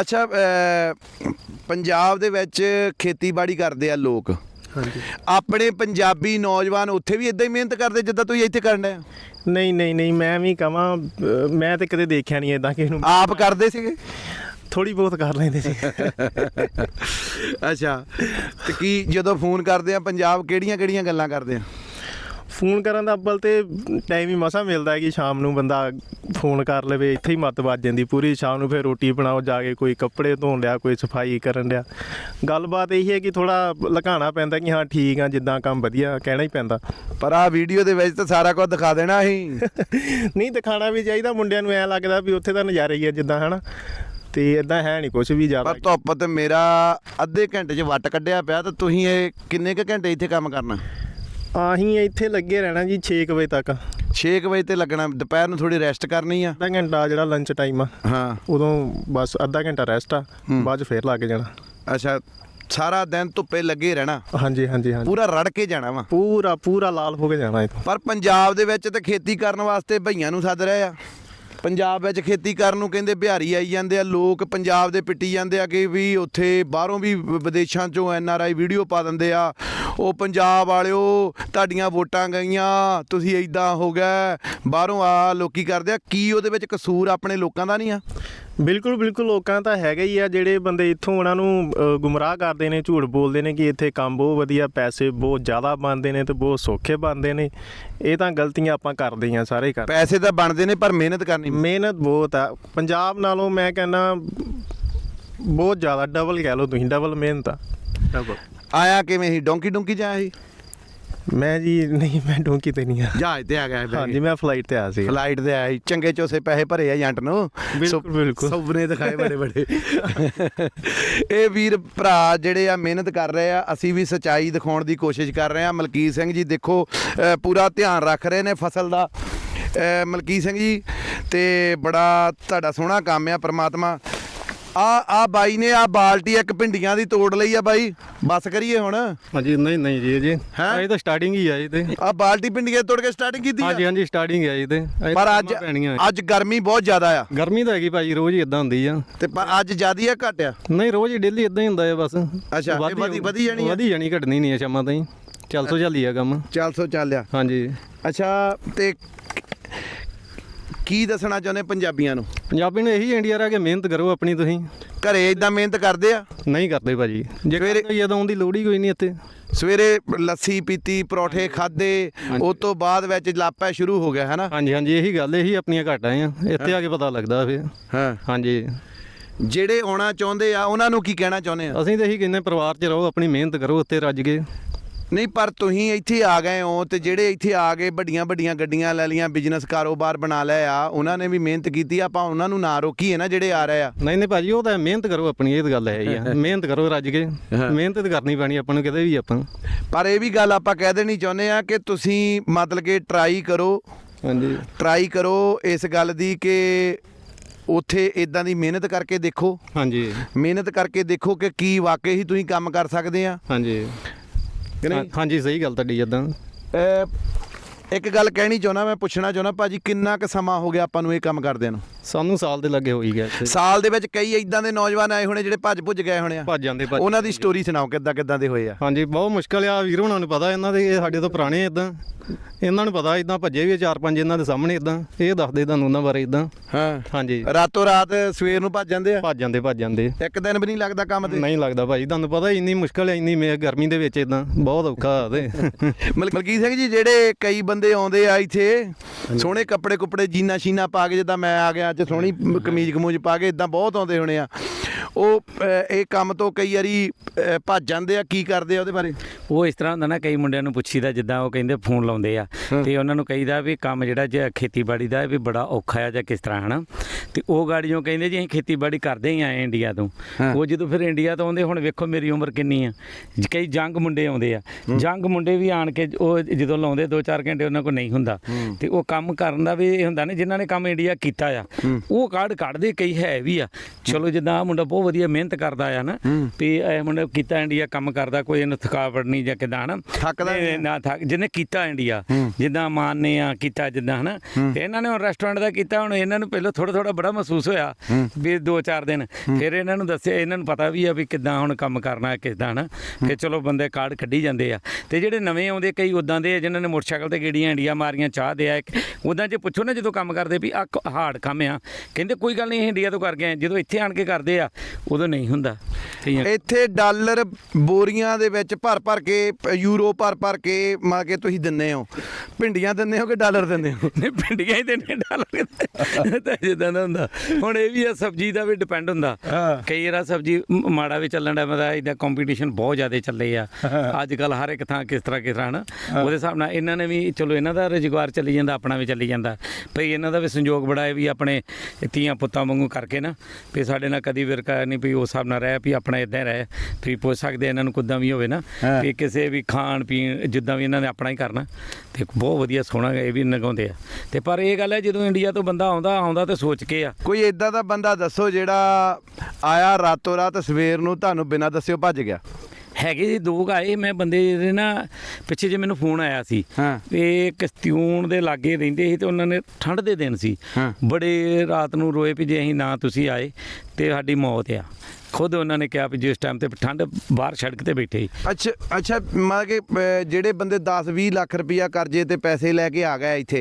ਅੱਛਾ ਪੰਜਾਬ ਦੇ ਵਿੱਚ ਖੇਤੀਬਾੜੀ ਕਰਦੇ ਆ ਲੋਕ। ਹਾਂਜੀ। ਆਪਣੇ ਪੰਜਾਬੀ ਨੌਜਵਾਨ ਉੱਥੇ ਵੀ ਇਦਾਂ ਹੀ ਮਿਹਨਤ ਕਰਦੇ ਜਿੱਦਾਂ ਤੁਸੀਂ ਇੱਥੇ ਕਰਨ ਆ? ਨਹੀਂ ਨਹੀਂ ਨਹੀਂ ਮੈਂ ਵੀ ਕਹਾਂ ਮੈਂ ਤੇ ਕਦੇ ਦੇਖਿਆ ਨਹੀਂ ਇਦਾਂ ਕਿਸੇ ਨੂੰ। ਆਪ ਕਰਦੇ ਸੀਗੇ? ਥੋੜੀ ਬਹੁਤ ਕਰ ਲੈਂਦੇ ਸੀ। ਅੱਛਾ ਤੇ ਕੀ ਜਦੋਂ ਫੋਨ ਕਰਦੇ ਆ ਪੰਜਾਬ ਕਿਹੜੀਆਂ ਕਿਹੜੀਆਂ ਗੱਲਾਂ ਕਰਦੇ ਆ? ਫੋਨ ਕਰਨ ਦਾ ਅੱਬਲ ਤੇ ਟਾਈਮ ਹੀ ਮਸਾ ਮਿਲਦਾ ਹੈ ਕਿ ਸ਼ਾਮ ਨੂੰ ਬੰਦਾ ਫੋਨ ਕਰ ਲਵੇ ਇੱਥੇ ਹੀ ਮੱਤ ਵੱਜ ਜਾਂਦੀ ਪੂਰੀ ਸ਼ਾਮ ਨੂੰ ਫਿਰ ਰੋਟੀ ਬਣਾਓ ਜਾ ਕੇ ਕੋਈ ਕੱਪੜੇ ਧੋਣ ਲਿਆ ਕੋਈ ਸਫ਼ਾਈ ਕਰਨ ਲਿਆ ਗੱਲਬਾਤ ਇਹ ਹੈ ਕਿ ਥੋੜਾ ਲਗਾਉਣਾ ਪੈਂਦਾ ਕਿ ਹਾਂ ਠੀਕ ਆ ਜਿੱਦਾਂ ਕੰਮ ਵਧੀਆ ਕਹਿਣਾ ਹੀ ਪੈਂਦਾ। ਪਰ ਆ ਵੀਡੀਓ ਦੇ ਵਿੱਚ ਤਾਂ ਸਾਰਾ ਕੁਝ ਦਿਖਾ ਦੇਣਾ ਸੀ ਨਹੀਂ ਦਿਖਾਣਾ ਵੀ ਚਾਹੀਦਾ ਮੁੰਡਿਆਂ ਨੂੰ ਐ ਲੱਗਦਾ ਵੀ ਉੱਥੇ ਤਾਂ ਨਜ਼ਾਰਾ ਹੀ ਹੈ ਜਿੱਦਾਂ ਹਨਾ। ਤੇ ਇਦਾਂ ਹੈ ਨਹੀਂ ਕੁਝ ਵੀ ਜ਼ਿਆਦਾ। ਪਰ ਧੁੱਪ ਤੇ ਮੇਰਾ ਅੱਧੇ ਘੰਟੇ 'ਚ ਵੱਟ ਕੱਢਿਆ ਪਿਆ ਤੇ ਤੁਸੀਂ ਇਹ ਕਿੰਨੇ ਕੁ ਘੰਟੇ ਇੱਥੇ ਕੰਮ ਕਰਨਾ? ਆਹੀਂ ਇੱਥੇ ਲੱਗੇ ਰਹਿਣਾ ਜੀ 6 ਵਜੇ ਤੱਕ। 6 ਵਜੇ ਤੇ ਲੱਗਣਾ ਦੁਪਹਿਰ ਨੂੰ ਥੋੜੀ ਰੈਸਟ ਕਰਨੀ ਆ। ਅੱਧਾ ਘੰਟਾ ਜਿਹੜਾ ਲੰਚ ਟਾਈਮ ਆ। ਹਾਂ। ਉਦੋਂ ਬਸ ਅੱਧਾ ਘੰਟਾ ਰੈਸਟ ਆ। ਬਾਅਦ 'ਚ ਫੇਰ ਲੱਗ ਜਾਣਾ। ਅੱਛਾ ਸਾਰਾ ਦਿਨ ਧੁੱਪੇ ਲੱਗੇ ਰਹਿਣਾ? ਹਾਂਜੀ ਹਾਂਜੀ ਹਾਂਜੀ। ਪੂਰਾ ਰੜ ਕੇ ਜਾਣਾ ਵਾ? ਪੂਰਾ ਪੂਰਾ ਲਾਲ ਹੋ ਕੇ ਜਾਣਾ ਇੱਥੋਂ ਪਰ ਪੰਜਾਬ ਦੇ ਵਿੱਚ ਤੇ ਖੇਤੀ ਕਰਨ ਵਾਸਤੇ ਭਈਆਂ ਨੂੰ ਸੱਦ ਰਹੇ ਆ। ਪੰਜਾਬ ਵਿੱਚ ਖੇਤੀ ਕਰਨ ਨੂੰ ਕਹਿੰਦੇ ਬਿਹਾਰੀ ਆਈ ਜਾਂਦੇ ਆ ਲੋਕ ਪੰਜਾਬ ਦੇ ਪਿੱਟੀ ਜਾਂਦੇ ਆ ਕਿ ਵੀ ਉੱਥੇ ਬਾਹਰੋਂ ਵ- ਵਿਦੇਸ਼ਾਂ ਚੋਂ ਐਨ ਆਰ ਆਈ ਵੀਡੀਓ ਪਾ ਦਿੰਦੇ ਆ। ਉਹ ਪੰਜਾਬ ਵਾਲਿਓ ਤੁਹਾਡੀਆਂ ਵੋਟਾਂ ਗਈਆਂ ਤੁਸੀਂ ਐਦਾਂ ਹੋ ਗਏ। ਬਾਹਰੋਂ ਆ ਲੋਕੀ ਕਰਦੇ ਆ ਕੀ ਉਹਦੇ ਵਿੱਚ ਕਸੂਰ ਆਪਣੇ ਲੋਕਾਂ ਦਾ ਨਹੀਂ ਆ? ਬਿਲਕੁਲ ਬਿਲਕੁਲ ਲੋਕਾਂ ਤਾਂ ਹੈਗਾ ਹੀ ਆ ਜਿਹੜੇ ਬੰਦੇ ਇੱਥੋਂ ਉਹਨਾਂ ਨੂੰ ਗੁੰਮਰਾਹ ਕਰਦੇ ਨੇ ਝੂਠ ਬੋਲਦੇ ਨੇ ਕਿ ਇੱਥੇ ਕੰਮ ਬਹੁਤ ਵਧੀਆ ਪੈਸੇ ਬਹੁਤ ਜ਼ਿਆਦਾ ਬਣਦੇ ਨੇ ਤੇ ਬਹੁਤ ਸੌਖੇ ਬਣਦੇ ਨੇ। ਇਹ ਤਾਂ ਗਲਤੀਆਂ ਆਪਾਂ ਕਰਦੇ ਹਾਂ ਸਾਰੇ ਹੀ ਕਰ ਪੈਸੇ ਤਾਂ ਬਣਦੇ ਨੇ ਪਰ ਮਿਹਨਤ ਕਰਨੀ। ਮਿਹਨਤ ਬਹੁਤ ਆ। ਪੰਜਾਬ ਨਾਲੋਂ ਮੈਂ ਕਹਿੰਦਾ ਬਹੁਤ ਜ਼ਿਆਦਾ ਡਬਲ ਕਹਿ ਲਓ ਤੁਸੀਂ ਡਬਲ ਮਿਹਨਤ ਆ। ਡਬਲ ਆਇਆ ਕਿਵੇਂ ਸੀ? ਡੋਂਕੀ ਡੋਂਕੀ ਜਾਂ ਸੀ? ਮੈਂ ਜੀ ਨਹੀਂ ਮੈਂ ਡੋਂਕੀ ਤੇ ਨਹੀਂ ਆ ਜਹਾਜ਼ ਤੇ ਆ ਗਿਆ ਹਾਂਜੀ ਮੈਂ ਫਲਾਈਟ ਤੇ ਆ ਸੀ। ਫਲਾਈਟ ਤੇ ਆਇਆ ਸੀ। ਚੰਗੇ ਚੋਸੇ ਪੈਸੇ ਭਰੇ ਆ ਏਜੰਟ ਨੂੰ। ਬਿਲਕੁਲ, ਸੁਪ- ਬਿਲਕੁਲ। ਸੁਪਨੇ ਦਿਖਾਏ ਬੜੇ ਬੜੇ। ਇਹ ਵੀਰ ਭਰਾ ਜਿਹੜੇ ਆ ਮਿਹਨਤ ਕਰ ਰਹੇ ਆ ਅਸੀਂ ਵੀ ਸਚਾਈ ਦਿਖਾਉਣ ਦੀ ਕੋਸ਼ਿਸ਼ ਕਰ ਰਹੇ ਆ। ਮਲਕੀਤ ਸਿੰਘ ਜੀ ਦੇਖੋ ਅ, ਪੂਰਾ ਧਿਆਨ ਰੱਖ ਰਹੇ ਨੇ ਫਸਲ ਦਾ। ਅ, ਮਲਕੀਤ ਸਿੰਘ ਜੀ ਤੇ ਬੜਾ ਤੁਹਾਡਾ ਸੋਹਣਾ ਕੰਮ ਆ ਪ੍ਰਮਾਤਮਾ ਆ ਆ ਬਾਈ ਨੇ ਆ ਬਾਲਟੀ ਇੱਕ ਭਿੰਡੀਆਂ ਦੀ ਤੋੜ ਲਈ ਆ ਬਾਈ। ਬਸ ਕਰੀਏ ਹੁਣ। ਹਾਂਜੀ ਨਹੀਂ ਨਹੀਂ ਜੀ ਜੀ। ਹੈਂ? ਇਹ ਤਾਂ ਸਟਾਰਟਿੰਗ ਹੀ ਆ ਜੀ ਤੇ। ਆ ਬਾਲਟੀ ਭਿੰਡੀਆਂ ਤੋੜ ਕੇ ਸਟਾਰਟਿੰਗ ਕੀਤੀ ਹਾਂਜੀ ਆ? ਹਾਂਜੀ ਸਟਾਰਟਿੰਗ ਹੈ ਜੀ ਤੇ। ਪਰ ਅੱਜ ਅੱਜ ਗਰਮੀ ਬਹੁਤ ਜ਼ਿਆਦਾ ਆ। ਗਰਮੀ ਤਾਂ ਹੈਗੀ ਭਾਜੀ ਰੋਜ਼ ਹੀ ਇਦਾਂ ਹੁੰਦੀ ਆ। ਤੇ ਪਰ ਅੱਜ ਜ਼ਿਆਦੀ ਆ ਘਟ ਆ? ਨਹੀਂ ਰੋਜ਼ ਹੀ ਡੇਲੀ ਇਦਾਂ ਹੀ ਹੁੰਦਾ ਹੈ ਬਸ। ਅੱਛਾ, ਵਧੀ- ਵਧੀ ਜਾਣੀ ਆ? ਵਧੀ ਜਾਣੀ ਘਟਣੀ ਨਹੀਂ ਆ ਸ਼ਾਮਾਂ ਤਾਈਂ। ਚੱਲ ਤੋਂ ਚੱਲੀ ਆ ਕੰਮ। 400 ਚੱਲਿਆ ਹਾਂਜੀ। ਅੱਛਾ ਤੇ ਕੀ ਦੱਸਣਾ ਚਾਹੁੰਦੇ ਪੰਜਾਬੀਆਂ ਨੂੰ? ਪੰਜਾਬੀ ਨੂੰ ਇਹੀ ਇੰਡੀਆ ਰਹਿ ਕੇ ਮਿਹਨਤ ਕਰੋ ਆਪਣੀ ਤੁਸੀਂ। ਘਰੇ ਇਦਾਂ ਮਿਹਨਤ ਕਰਦੇ ਆ? ਨਹੀਂ ਕਰਦੇ ਭਾਜੀ। ਜੇ ਸਵੇਰੇ- ਜਦੋਂ ਆਉਂਦੀ ਲੋੜ ਹੀ ਕੋਈ ਨਹੀਂ ਇੱਥੇ। ਸਵੇਰੇ ਲੱਸੀ ਪੀਤੀ ਪਰੌਠੇ ਖਾਦੇ ਉਸ ਤੋਂ ਬਾਅਦ ਵਿੱਚ ਲਾਪਾ ਸ਼ੁਰੂ ਹੋ ਗਿਆ ਹੈ ਨਾ ਹਾਂਜੀ ਹਾਂਜੀ ਇਹੀ ਗੱਲ ਇਹੀ ਆਪਣੀਆਂ ਘਾਟਾਂ ਆ। ਇੱਥੇ ਆ ਕੇ ਪਤਾ ਲੱਗਦਾ ਫਿਰ। ਹਾਂ। ਹਾਂਜੀ। ਜਿਹੜੇ ਆਉਣਾ ਚਾਹੁੰਦੇ ਆ ਉਹਨਾਂ ਨੂੰ ਕੀ ਕਹਿਣਾ ਚਾਹੁੰਦੇ ਆ? ਅਸੀਂ ਤਾਂ ਇਹੀ ਕਹਿੰਦੇ ਪਰਿਵਾਰ 'ਚ ਰਹੋ ਆਪਣੀ ਮਿਹਨਤ ਕਰੋ ਉੱਤੇ ਰੱਜ ਕੇ। ਨਹੀਂ ਪਰ ਤੁਸੀਂ ਇੱਥੇ ਆ ਗਏ ਹੋ ਤੇ ਜਿਹੜੇ ਇੱਥੇ ਆ ਗਏ ਵੱਡੀਆਂ ਵੱਡੀਆਂ ਗੱਡੀਆਂ ਲੈ ਲੀਆਂ ਬਿਜ਼ਨਸ ਕਾਰੋਬਾਰ ਬਣਾ ਲਿਆ ਆ ਉਹਨਾਂ ਨੇ ਵੀ ਮਿਹਨਤ ਕੀਤੀ ਆਪਾਂ ਉਹਨਾਂ ਨੂੰ ਨਾ ਰੋਕੀਏ ਨਾ ਜਿਹੜੇ ਆ ਰਹੇ ਆ। ਨਹੀਂ ਨਹੀਂ ਭਾਜੀ ਉਹ ਤਾਂ ਮਿਹਨਤ ਕਰੋ ਆਪਣੀ ਇਹ ਤਾਂ ਗੱਲ ਹੈ ਹੀ ਆ। ਮਿਹਨਤ ਕਰੋ ਰੱਜ ਕੇ ਮਿਹਨਤ ਤਾਂ ਕਰਨੀ ਪੈਣੀ ਆਪਾਂ ਨੂੰ ਕਿਤੇ ਵੀ ਆਪਾਂ। ਪਰ ਇਹ ਵੀ ਗੱਲ ਆਪਾਂ ਕਹਿ ਦੇਣੀ ਚਾਹੁੰਦੇ ਆ ਕਿ ਤੁਸੀਂ ਮਤਲਬ ਕਿ ਟਰਾਈ ਕਰੋ। ਹਾਂਜੀ। ਟਰਾਈ ਕਰੋ ਇਸ ਗੱਲ ਦੀ ਕਿ ਉੱਥੇ ਇਦਾਂ ਦੀ ਮਿਹਨਤ ਕਰਕੇ ਦੇਖੋ। ਹਾਂਜੀ। ਮਿਹਨਤ ਕਰਕੇ ਦੇਖੋ ਕਿ ਕੀ ਵਾਕਈ ਹੀ ਤੁਸੀਂ ਕੰਮ ਕਰ ਸਕਦੇ ਆ। ਹਾਂਜੀ। ਕਿ ਨਹੀਂ? ਹਾਂ- ਹਾਂਜੀ ਸਹੀ ਗੱਲ ਤੁਹਾਡੀ ਜਦਾਂ ਇੱਕ ਗੱਲ ਕਹਿਣੀ ਚਾਹੁੰਦਾ ਮੈਂ ਪੁੱਛਣਾ ਚਾਹੁੰਦਾ ਭਾਜੀ ਕਿੰਨਾ ਕੁ ਸਮਾਂ ਹੋ ਗਿਆ ਆਪਾਂ ਨੂੰ ਇਹ ਕੰਮ ਕਰਦਿਆਂ ਨੂੰ? ਸਾਨੂੰ ਸਾਲ ਦੇ ਲੱਗੇ ਹੋਈ ਗਿਆ ਇੱਥੇ। ਸਾਲ ਦੇ ਵਿੱਚ ਕਈ ਇਦਾਂ ਦੇ ਨੌਜਵਾਨ ਆਏ ਹੋਣੇ ਜਿਹੜੇ ਭੱਜ ਭੁੱਜ ਗਏ ਹੋਣੇ ਆ। ਭੱਜ ਜਾਂਦੇ ਭੱਜ ਉਹਨਾਂ ਦੀ ਸਟੋਰੀ ਸੁਣਾਓ ਕਿੱਦਾਂ ਕਿੱਦਾਂ ਦੇ ਹੋਏ ਆ? ਹਾਂਜੀ ਬਹੁਤ ਮੁਸ਼ਕਲ ਆ। ਵੀਰ ਹੁਣਾਂ ਨੂੰ ਪਤਾ ਇਹਨਾਂ ਦੇ ਇਹ ਸਾਡੇ ਤੋਂ ਪੁਰਾਣੇ ਇਦਾਂ ਇਹਨਾਂ ਨੂੰ ਪਤਾ ਇਦਾਂ ਭੱਜੇ ਵੀ ਆ ਚਾਰ ਪੰਜ ਇਹਨਾਂ ਦੇ ਸਾਹਮਣੇ ਇਦਾਂ ਇਹ ਦੱਸਦੇ ਤੁਹਾਨੂੰ ਉਹਨਾਂ ਬਾਰੇ ਇਦਾਂ ਹਾਂ। ਹਾਂਜੀ। ਰਾਤੋਂ ਰਾਤ ਸਵੇਰ ਨੂੰ ਭੱਜ ਜਾਂਦੇ ਆ? ਭੱਜ ਜਾਂਦੇ ਭੱਜ ਜਾਂਦੇ। ਇੱਕ ਦਿਨ ਵੀ ਨਹੀਂ ਲੱਗਦਾ ਕੰਮ ਤੇ? ਨਹੀਂ ਲੱਗਦਾ ਭਾਜੀ ਤੁਹਾਨੂੰ ਪਤਾ ਇੰਨੀ ਮੁਸ਼ਕਲ ਹੈ ਇੰਨੀ ਮੇ ਗਰਮੀ ਦੇ ਵਿੱਚ ਇਦਾਂ ਬਹੁਤ ਔਖਾ ਆ ਤੇ। ਮਲ- ਮਲਕੀਤ ਸਿੰਘ ਜੀ ਜਿਹੜੇ ਕਈ ਬੰਦੇ ਆਉਂਦੇ ਆ ਇੱਥੇ। ਸੋਹਣੇ ਕੱਪੜੇ ਕੁਪੜੇ ਜੀਨਾ ਸ਼ੀਨਾ ਪਾ ਕੇ ਜਿੱਦਾਂ ਮੈਂ ਆ ਗਿਆ ਅੱਜ ਸੋਹਣੀ ਕਮੀਜ਼ ਕਮੂਜ ਪਾ ਕੇ ਇਦਾਂ ਬਹੁਤ ਆਉਂਦੇ ਹੋਣੇ ਆ। ਉਹ ਇਹ ਕੰਮ ਤੋਂ ਕਈ ਵਾਰੀ ਭੱਜ ਜਾਂਦੇ ਆ ਕੀ ਕਰਦੇ ਆ ਉਹਦੇ ਬਾਰੇ? ਉਹ ਇਸ ਤਰ੍ਹਾਂ ਹੁੰਦਾ ਨਾ ਕਈ ਮੁੰਡਿਆਂ ਨੂੰ ਪੁੱਛੀਦਾ ਜਿੱਦਾਂ ਉਹ ਕਹਿੰਦੇ ਫੋਨ ਲਾਉਂਦੇ ਆ। ਤੇ ਉਹਨਾਂ ਨੂੰ ਕਹੀਦਾ ਵੀ ਕੰਮ ਜਿਹੜਾ ਜੇ ਖੇਤੀਬਾੜੀ ਦਾ ਵੀ ਬੜਾ ਔਖਾ ਆ ਜਾਂ ਕਿਸ ਤਰ੍ਹਾਂ ਹਨਾ? ਤੇ ਉਹ ਗਾੜੀਆਂ ਕਹਿੰਦੇ ਜੀ ਅਸੀਂ ਖੇਤੀਬਾੜੀ ਕਰਦੇ ਹੀ ਆਏ ਇੰਡੀਆ ਤੋਂ। ਉਹ ਜਦੋਂ ਫਿਰ ਇੰਡੀਆ ਤੋਂ ਆਉਂਦੇ ਹੁਣ ਵੇਖੋ ਮੇਰੀ ਉਮਰ ਕਿੰਨੀ ਆ। ਕਈ ਜੰਗ ਮੁੰਡੇ ਆਉਂਦੇ ਆ। ਜੰਗ ਮੁੰਡੇ ਵੀ ਆਣ ਕੇ ਉਹ ਜਦੋਂ ਲਾਉਂਦੇ 2-4 ਘੰਟੇ ਉਹਨਾਂ ਕੋਲ ਨਹੀਂ ਹੁੰਦਾ। ਤੇ ਉਹ ਕੰਮ ਕਰਨ ਦਾ ਵੀ ਇਹ ਹੁੰਦਾ ਨਾ ਜਿਨ੍ਹਾਂ ਨੇ ਕੰਮ ਇੰਡੀਆ ਕੀਤਾ ਆ। ਉਹ ਕਾਰਡ ਕੱਢਦੇ ਕਈ ਹੈ ਵੀ ਆ। ਚਲੋ ਜਿੱਦਾਂ ਆਹ ਮੁੰਡਾ ਬਹੁਤ ਵਧੀਆ ਮਿਹਨਤ ਕਰਦਾ ਆ ਨਾ ਵੀ ਇਹ ਮੁੰਡਾ ਕੀਤਾ ਇੰਡੀਆ ਕੰਮ ਕਰਦਾ ਕੋਈ ਇਹਨੂੰ ਥਕਾਵਟ ਨਹੀਂ ਜਾਂ ਕਿਦਾਂ ਹਨਾ? ਥੱਕਦਾ। ਨਾ ਥੱਕ ਜਿਹਨੇ ਕੀਤਾ ਇੰਡੀਆ ਜਿੱਦਾਂ ਮਾਨ ਨੇ ਆ ਕੀਤਾ ਜਿੱਦਾਂ ਹਨਾ? ਤੇ ਇਹਨਾਂ ਨੇ ਹੁਣ ਰੈਸਟੋਰੈਂਟ ਦਾ ਕੀਤਾ ਹੁਣ ਇਹਨਾਂ ਨੂੰ ਪਹਿਲਾਂ ਥੋੜਾ ਥੋੜਾ ਬੜਾ ਮਹਿਸੂਸ ਹੋਇਆ ਵੀ 2-4 ਦਿਨ। ਫਿਰ ਇਹਨਾਂ ਨੂੰ ਦੱਸਿਆ ਇਹਨਾਂ ਨੂੰ ਪਤਾ ਵੀ ਆ ਵੀ ਕਿੱਦਾਂ ਹੁਣ ਕੰਮ ਕਰਨਾ ਕਿੱਦਾਂ ਹਨਾ ਕਿ ਚਲੋ ਬੰਦੇ ਕਾਰਡ ਕੱਢੀ ਜਾਂਦੇ ਆ। ਤੇ ਜਿਹੜੇ ਨਵੇਂ ਆਉਂਦੇ ਕਈ ਉਦਾਂ ਦੇ ਜਿਨ੍ਹਾਂ ਨੇ ਮੋਟਰਸਾਈਕਲ ਤੇ ਗੇੜੀਆਂ ਇੰਡੀਆ ਮਾਰੀਆਂ ਚਾਹ ਦੇ ਆ ਉਦਾਂ ਜੇ ਪੁੱਛੋ ਨਾ ਜਦੋਂ ਕੰਮ ਕਰਦੇ ਵੀ ਆ ਹਾਰਡ ਕੰਮ ਆ। ਕਹਿੰਦੇ ਕੋਈ ਗੱਲ ਨਹੀਂ ਇੰਡੀਆ ਤੋਂ ਕਰ ਗਏ। ਜਦੋਂ ਇੱਥੇ ਆਣ ਕੇ ਕਰਦੇ ਆ ਉਦੋਂ ਨਹੀਂ ਹੁੰਦਾ। ਇੱਥੇ ਡਾਲਰ ਬੋਰੀਆਂ ਦੇ ਵਿੱਚ ਭਰ ਭਰ ਕੇ ਯੂਰੋ ਭਰ ਭਰ ਕੇ ਮਾ ਕੇ ਤੁਸੀਂ ਦਿੰਨੇ ਹੋ। ਭਿੰਡੀਆਂ ਦਿੰਦੇ ਹੋ ਕਿ ਡਾਲਰ ਦਿੰਦੇ ਹੋ? ਨੇ ਪਿੰਡੀਆਂ ਹੀ ਦੇਣੇ ਡਾਲਰ ਤਾਂ ਜਿੱਦਾਂ ਦਾ ਹੁੰਦਾ। ਹੁਣ ਇਹ ਵੀ ਆ ਸਬਜ਼ੀ ਦਾ ਵੀ ਡਿਪੈਂਡ ਹੁੰਦਾ। ਕਈ ਵਾਰ ਸਬਜ਼ੀ ਮਾੜਾ ਵੀ ਚੱਲਣ ਦਾ ਮਤਲਬ ਇਹਦਾ ਕੰਪੀਟੀਸ਼ਨ ਬਹੁਤ ਜ਼ਿਆਦਾ ਚੱਲੇ ਆ। ਅੱਜ ਕੱਲ ਹਰ ਇੱਕ ਥਾਂ ਕਿਸ ਤਰ੍ਹਾਂ ਕਿਸ ਤਰ੍ਹਾਂ ਨਾ ਉਹਦੇ ਹਿਸਾਬ ਨਾਲ ਇਹਨਾਂ ਨੇ ਵੀ ਚਲੋ ਇਹਨਾਂ ਦਾ ਰੁਜ਼ਗਾਰ ਚੱਲੀ ਜਾਂਦਾ ਆਪਣਾ ਵੀ ਚੱਲੀ ਜਾਂਦਾ। ਭਈ ਇਹਨਾਂ ਦਾ ਵੀ ਸੰਯੋਗ ਬੜਾ ਹੈ ਵੀ ਆਪਣੇ ਧੀਆਂ ਪੁੱਤਾਂ ਵਾਂਗੂ ਕਰਕੇ ਨਾ ਵੀ ਸਾਡੇ ਨਾਲ ਕਦੀ ਵਿਰਕਾ ਨਹੀਂ ਵੀ ਉਸ ਹਿਸਾਬ ਨਾਲ ਰਹਿ ਵੀ ਆਪਣਾ ਇਦਾਂ ਰਹਿ। ਵੀ ਪੁੱਛ ਸਕਦੇ ਇਹਨਾਂ ਨੂੰ ਕੁੱਦਾਂ ਵੀ ਹੋਵੇ ਨਾ ਵੀ ਕਿਸੇ ਵੀ ਖਾਣ ਪੀਣ ਜਿੱਦਾਂ ਵੀ ਇਹਨਾਂ ਨੇ ਆਪਣਾ ਹੀ ਕਰਨਾ। ਤੇ ਬਹੁਤ ਵਧੀਆ ਸੋਹਣਾ ਇਹ ਵੀ ਨਗਾਉਂਦੇ ਆ। ਤੇ ਪਰ ਇਹ ਗੱਲ ਹੈ ਜਦੋਂ ਇੰਡੀਆ ਤੋਂ ਬੰਦਾ ਆਉਂਦਾ ਆਉਂਦਾ ਤੇ ਸੋਚ ਕੇ ਆ। ਕੋਈ ਇਦਾਂ ਦਾ ਬੰਦਾ ਦੱਸੋ ਜਿਹੜਾ ਆਇਆ ਰਾਤੋਂ ਰਾਤ ਸਵੇਰ ਨੂੰ ਤੁਹਾਨੂੰ ਬਿਨਾਂ ਦੱਸਿਓ ਭੱਜ ਗਿਆ? ਹੈਗੇ ਜੀ ਦੋ ਆਏ ਮੈਂ ਬੰਦੇ ਦੇ ਨਾ ਪਿੱਛੇ ਜੇ ਮੈਨੂੰ ਫੋਨ ਆਇਆ ਸੀ। ਹਾਂ। ਤੇ ਕਸਤਿਊਨ ਦੇ ਲਾਗੇ ਰਹਿੰਦੇ ਸੀ ਤੇ ਉਹਨਾਂ ਨੇ ਠੰਡ ਦੇ ਦਿਨ ਸੀ। ਹਾਂ। ਬੜੇ ਰਾਤ ਨੂੰ ਰੋਏ ਵੀ ਜੇ ਅਸੀਂ ਨਾ ਤੁਸੀਂ ਆਏ ਤੇ ਸਾਡੀ ਮੌਤ ਆ। ਖੁਦ ਉਹਨਾਂ ਨੇ ਕਿਹਾ ਵੀ ਜਿਸ ਟਾਈਮ ਤੇ ਠੰਡ ਬਾਹਰ ਸੜਕ ਤੇ ਬੈਠੇ ਅੱਛਾ ਅੱਛਾ ਮਤਲਬ ਕਿ ਅਹ, ਜਿਹੜੇ ਬੰਦੇ 10 20 ਲੱਖ ਰੁਪਇਆ ਕਰਜ਼ੇ ਤੇ ਪੈਸੇ ਲੈ ਕੇ ਆ ਗਏ ਇੱਥੇ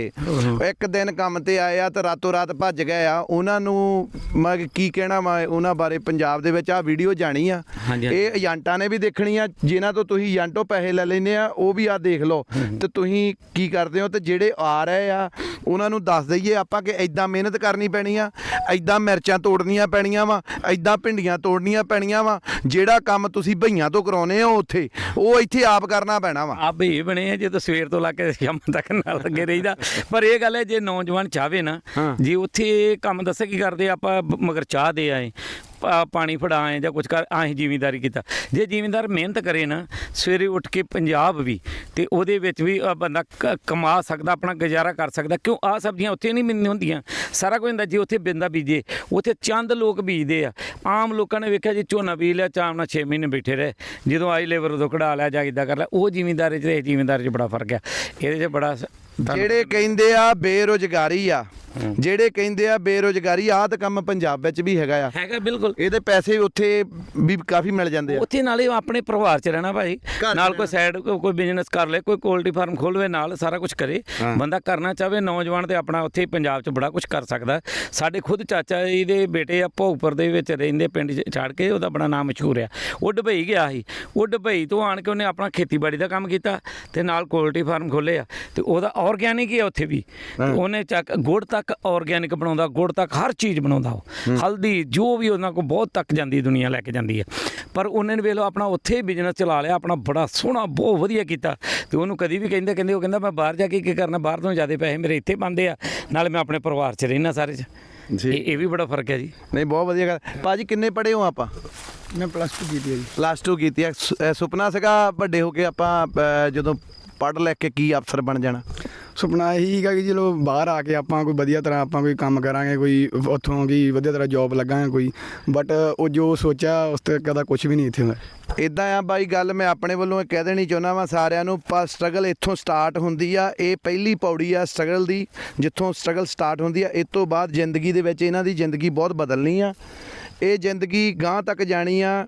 ਇੱਕ ਦਿਨ ਕੰਮ ਤੇ ਆਏ ਆ ਤੇ ਰਾਤੋਂ ਰਾਤ ਭੱਜ ਗਏ ਆ। ਉਹਨਾਂ ਨੂੰ ਮੈਂ ਕੀ ਕਹਿਣਾ ਵਾ ਉਹਨਾਂ ਬਾਰੇ ਪੰਜਾਬ ਦੇ ਵਿੱਚ ਆ ਵੀਡੀਓ ਜਾਣੀ ਆ। ਹਾਂਜੀ, ਹਾਂਜੀ। ਇਹ ਏਜੰਟਾਂ ਨੇ ਵੀ ਦੇਖਣੀ ਆ ਜਿਨ੍ਹਾਂ ਤੋਂ ਤੁਸੀਂ ਏਜੰਟੋਂ ਪੈਸੇ ਲੈ ਲੈਂਦੇ ਆ ਉਹ ਵੀ ਆ ਦੇਖ ਲਓ। ਤੇ ਤੁਸੀਂ ਕੀ ਕਰਦੇ ਹੋ ਤੇ ਜਿਹੜੇ ਆ ਰਹੇ ਆ ਉਹਨਾਂ ਨੂੰ ਦੱਸ ਦਈਏ ਆਪਾਂ ਕਿ ਐਦਾਂ ਮਿਹਨਤ ਕਰਨੀ ਪੈਣੀ ਆ ਐਦਾਂ ਮਿਰਚਾਂ ਤੋੜਨੀਆਂ ਪੈਣੀਆਂ ਵਾ ਐਦਾਂ ਭਿੰਡੀਆਂ ਤੋੜਨੀਆਂ ਪੈਣੀਆਂ ਵਾ ਜਿਹੜਾ ਕੰਮ ਤੁਸੀਂ ਭਈਆਂ ਤੋਂ ਕਰਾਉਨੇ ਹੋ ਉੱਥੇ ਉਹ ਇੱਥੇ ਆਪ ਕਰਨਾ ਪੈਣਾ ਵਾ। ਆ ਭਈ ਬਣੇ ਆ ਜਦੋਂ ਸਵੇਰ ਤੋਂ ਲਾ ਕੇ ਸ਼ਾਮ ਤੱਕ ਨਾਲ ਲੱਗੇ ਰਹੀਦਾ। ਪਰ ਇਹ ਗੱਲ ਹੈ ਜੇ ਨੌਜਵਾਨ ਚਾਹਵੇ ਨਾ। ਜੇ ਉੱਥੇ ਕੰਮ ਦੱਸੇ ਕੀ ਕਰਦੇ ਆਪਾਂ ਮਗਰ ਚਾਹ ਦੇ ਆਏ। ਪਾਣੀ ਫੜਾਏ ਜਾਂ ਕੁਝ ਕਰ, ਆਹੀਂ ਜ਼ਿਮੀਂਦਾਰੀ ਕੀਤਾ। ਜੇ ਜ਼ਿਮੀਂਦਾਰ ਮਿਹਨਤ ਕਰੇ ਨਾ, ਸਵੇਰੇ ਉੱਠ ਕੇ ਪੰਜਾਬ ਵੀ ਤੇ ਉਹਦੇ ਵਿੱਚ ਵੀ ਬੰਦਾ ਕ- ਕਮਾ ਸਕਦਾ, ਆਪਣਾ ਗੁਜ਼ਾਰਾ ਕਰ ਸਕਦਾ। ਕਿਉਂ? ਆ ਸਬਜ਼ੀਆਂ ਉੱਥੇ ਨਹੀਂ ਮਿਲਦੀਆਂ ਹੁੰਦੀਆਂ। ਸਾਰਾ ਕੁਝ ਹੁੰਦਾ, ਜੇ ਉੱਥੇ ਬਿੰਦਾ ਬੀਜੇ, ਉੱਥੇ ਚੰਦ ਲੋਕ ਬੀਜਦੇ ਆ। ਆਮ ਲੋਕਾਂ ਨੇ ਵੇਖਿਆ ਜੀ ਝੋਨਾ ਬੀਜ ਲਿਆ ਚਾਮ ਨਾਲ 6 ਮਹੀਨੇ ਬੈਠੇ ਰਹੇ। ਜਦੋਂ ਆਈ ਲੇਬਰ ਉਦੋਂ ਕਢਾ ਲਿਆ, ਜਾਂ ਇਦਾਂ ਕਰ ਲਿਆ, ਉਹ ਜ਼ਿਮੀਂਦਾਰੀ 'ਚ ਤੇ ਇਹ ਜ਼ਿਮੀਂਦਾਰੀ 'ਚ ਬੜਾ ਫ਼ਰਕ ਆ। ਇਹਦੇ 'ਚ ਬੜਾ ਜਿਹੜੇ ਕਹਿੰਦੇ ਆ ਬੇਰੋਜ਼ਗਾਰੀ ਆ ਜਿਹੜੇ ਕਹਿੰਦੇ ਆ ਬੇਰੋਜ਼ਗਾਰੀ ਆਹ ਤਾਂ ਕੰਮ ਪੰਜਾਬ ਵਿੱਚ ਵੀ ਹੈਗਾ ਆ। ਹੈਗਾ ਬਿਲਕੁਲ। ਇਹਦੇ ਪੈਸੇ ਉੱਥੇ ਵੀ ਕਾਫੀ ਮਿਲ ਜਾਂਦੇ ਆ। ਉੱਥੇ ਨਾਲੇ ਆਪਣੇ ਪਰਿਵਾਰ 'ਚ ਰਹਿਣਾ ਭਾਈ। ਨਾਲ ਕੋਈ ਸਾਈਡ ਕੋਈ ਬਿਜ਼ਨਸ ਕਰ ਲੇ ਕੋਈ ਕੋਲਟੀ ਫਾਰਮ ਖੋਲਵੇ ਨਾਲ ਸਾਰਾ ਕੁਝ ਕਰੇ। ਬੰਦਾ ਕਰਨਾ ਚਾਹਵੇ ਨੌਜਵਾਨ ਤੇ ਆਪਣਾ ਉੱਥੇ ਪੰਜਾਬ 'ਚ ਬੜਾ ਕੁਝ ਕਰ ਸਕਦਾ। ਸਾਡੇ ਖੁਦ ਚਾਚਾ ਜੀ ਦੇ ਬੇਟੇ ਆ ਭੋਗਪੁਰ ਦੇ ਵਿੱਚ ਰਹਿੰਦੇ ਪਿੰਡ ਛਾੜ ਕੇ ਉਹਦਾ ਬੜਾ ਨਾਮ ਮਸ਼ਹੂਰ ਆ। ਉਹ ਦੁਬਈ ਗਿਆ ਸੀ। ਉਹ ਦੁਬਈ ਤੋਂ ਆਣ ਕੇ ਉਹਨੇ ਆਪਣਾ ਖੇਤੀਬਾੜੀ ਦਾ ਕੰਮ ਕੀਤਾ ਤੇ ਨਾਲ ਕੋਲਟੀ ਫਾਰਮ ਖੋਲੇ ਆ। ਤੇ ਉਹਦਾ ਆਰਗੈਨਿਕ ਹੀ ਹੈ ਉੱਥੇ ਵੀ। ਉਹਨੇ ਚੱਕ ਗੁੜ ਤੱਕ ਆਰਗੈਨਿਕ ਬਣਾਉਂਦਾ ਗੁੜ ਤੱਕ ਹਰ ਚੀਜ਼ ਬਣਾਉਂਦਾ ਉਹ। ਹਲਦੀ ਜੋ ਵੀ ਉਹਨਾਂ ਕੋਲ ਬਹੁਤ ਤੱਕ ਜਾਂਦੀ ਦੁਨੀਆ ਲੈ ਕੇ ਜਾਂਦੀ ਹੈ। ਪਰ ਉਹਨੇ ਨੇ ਵੇਖ ਲਓ ਆਪਣਾ ਉੱਥੇ ਬਿਜ਼ਨਸ ਚਲਾ ਲਿਆ ਆਪਣਾ ਬੜਾ ਸੋਹਣਾ ਬਹੁਤ ਵਧੀਆ ਕੀਤਾ। ਤੇ ਉਹਨੂੰ ਕਦੀ ਵੀ ਕਹਿੰਦੇ ਕਹਿੰਦੇ ਉਹ ਕਹਿੰਦਾ ਮੈਂ ਬਾਹਰ ਜਾ ਕੇ ਕੀ ਕਰਨਾ ਬਾਹਰ ਤੋਂ ਜ਼ਿਆਦਾ ਪੈਸੇ ਮੇਰੇ ਇੱਥੇ ਬੰਦੇ ਆ ਨਾਲੇ ਮੈਂ ਆਪਣੇ ਪਰਿਵਾਰ 'ਚ ਰਹਿਣਾ ਸਾਰੇ 'ਚ। ਜੀ। ਇਹ ਇਹ ਵੀ ਬੜਾ ਫ਼ਰਕ ਹੈ ਜੀ। ਨਹੀਂ ਬਹੁਤ ਵਧੀਆ ਗੱਲ। ਭਾਜੀ ਕਿੰਨੇ ਪੜ੍ਹੇ ਹੋ ਆਪਾਂ? ਮੈਂ ਪਲੱਸ 2 ਕੀਤੀ ਹੈ ਜੀ। ਪਲੱਸ 2 ਕੀਤੀ ਅਹ ਸੁਪਨਾ ਸੀਗਾ ਵੱਡੇ ਹੋ ਕੇ ਆਪਾਂ ਜਦੋਂ ਪੜ੍ਹ ਲੈ ਕੇ ਕੀ ਅਫਸਰ ਬਣ ਜਾਣਾ? ਸੁਪਨਾ ਇਹੀ ਸੀਗਾ ਕਿ ਚਲੋ ਬਾਹਰ ਆ ਕੇ ਆਪਾਂ ਕੋਈ ਵਧੀਆ ਤਰ੍ਹਾਂ ਆਪਾਂ ਕੋਈ ਕੰਮ ਕਰਾਂਗੇ ਕੋਈ ਉੱਥੋਂ ਕੀ ਵਧੀਆ ਤਰ੍ਹਾਂ ਜੌਬ ਲੱਗਾਂਗੇ ਕੋਈ। ਬਟ ਉਹ ਜੋ ਸੋਚਿਆ ਉਸ ਤੇ ਕਦਾ ਕੁਝ ਵੀ ਨਹੀਂ ਇੱਥੇ ਹੋਇਆ। ਇਦਾਂ ਆ ਬਾਈ ਗੱਲ ਮੈਂ ਆਪਣੇ ਵੱਲੋਂ ਇਹ ਕਹਿ ਦੇਣੀ ਚਾਹੁੰਦਾ ਵਾਂ ਸਾਰਿਆਂ ਨੂੰ ਪਰ ਸਟਰਗਲ ਇੱਥੋਂ ਸਟਾਰਟ ਹੁੰਦੀ ਆ ਇਹ ਪਹਿਲੀ ਪੌੜੀ ਆ ਸਟਰਗਲ ਦੀ ਜਿੱਥੋਂ ਸਟਰਗਲ ਸਟਾਰਟ ਹੁੰਦੀ ਆ ਇਸ ਤੋਂ ਬਾਅਦ ਜ਼ਿੰਦਗੀ ਦੇ ਵਿੱਚ ਇਹਨਾਂ ਦੀ ਜ਼ਿੰਦਗੀ ਬਹੁਤ ਬਦਲਣੀ ਆ। ਇਹ ਜ਼ਿੰਦਗੀ ਗਾਂ ਤੱਕ ਜਾਣੀ ਆ।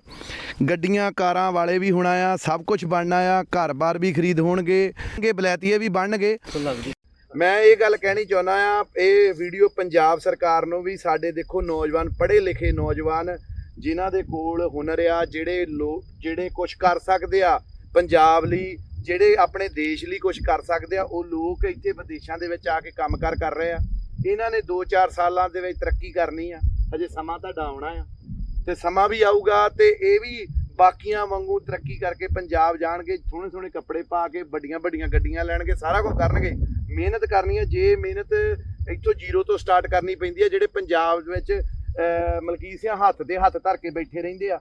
ਗੱਡੀਆਂ, ਕਾਰਾਂ ਵਾਲੇ ਵੀ ਹੋਣਾ ਆ, ਸਭ ਕੁਝ ਬਣਨਾ ਆ, ਘਰ-ਬਾਰ ਵੀ ਖਰੀਦ ਹੋਣਗੇ ਗੇ ਬਲੈਤੀਏ ਵੀ ਬਣਨਗੇ। ਮੈਂ ਇਹ ਗੱਲ ਕਹਿਣੀ ਚਾਹੁੰਦਾ ਆ, ਇਹ ਵੀਡੀਓ ਪੰਜਾਬ ਸਰਕਾਰ ਨੂੰ ਵੀ, ਸਾਡੇ ਦੇਖੋ ਨੌਜਵਾਨ ਪੜ੍ਹੇ ਲਿਖੇ ਨੌਜਵਾਨ, ਜਿਨ੍ਹਾਂ ਦੇ ਕੋਲ ਹੁਨਰ ਆ, ਜਿਹੜੇ ਲੋਕ ਜਿਹੜੇ ਕੁਝ ਕਰ ਸਕਦੇ ਆ, ਪੰਜਾਬ ਲਈ, ਜਿਹੜੇ ਆਪਣੇ ਦੇਸ਼ ਲਈ ਕੁਝ ਕਰ ਸਕਦੇ ਆ, ਉਹ ਲੋਕ ਇੱਥੇ ਵਿਦੇਸ਼ਾਂ ਦੇ ਵਿੱਚ ਆ ਕੇ ਕੰਮਕਾਰ ਕਰ ਰਹੇ ਆ। ਇਹਨਾਂ ਨੇ 2-4 ਸਾਲਾਂ ਦੇ ਵਿੱਚ ਤਰੱਕੀ ਕਰਨੀ ਆ। ਹਜੇ ਸਮਾਂ ਤੁਹਾਡਾ ਆਉਣਾ ਆ। ਤੇ ਸਮਾਂ ਵੀ ਆਊਗਾ ਤੇ ਇਹ ਵੀ ਬਾਕੀਆਂ ਵਾਂਗੂ ਤਰੱਕੀ ਕਰਕੇ ਪੰਜਾਬ ਜਾਣਗੇ ਸੋਹਣੇ ਸੋਹਣੇ ਕੱਪੜੇ ਪਾ ਕੇ ਵੱਡੀਆਂ ਵੱਡੀਆਂ ਗੱਡੀਆਂ ਲੈਣਗੇ ਸਾਰਾ ਕੁਝ ਕਰਨਗੇ। ਮਿਹਨਤ ਕਰਨੀ ਹੈ ਜੇ ਮਿਹਨਤ ਇੱਥੋਂ ਜ਼ੀਰੋ ਤੋਂ ਸਟਾਰਟ ਕਰਨੀ ਪੈਂਦੀ ਹੈ ਜਿਹੜੇ ਪੰਜਾਬ ਵਿੱਚ ਅਹ, ਮਲਕੀਸੀਆਂ ਹੱਥ ਦੇ ਹੱਥ ਧਰ ਕੇ ਬੈਠੇ ਰਹਿੰਦੇ ਆ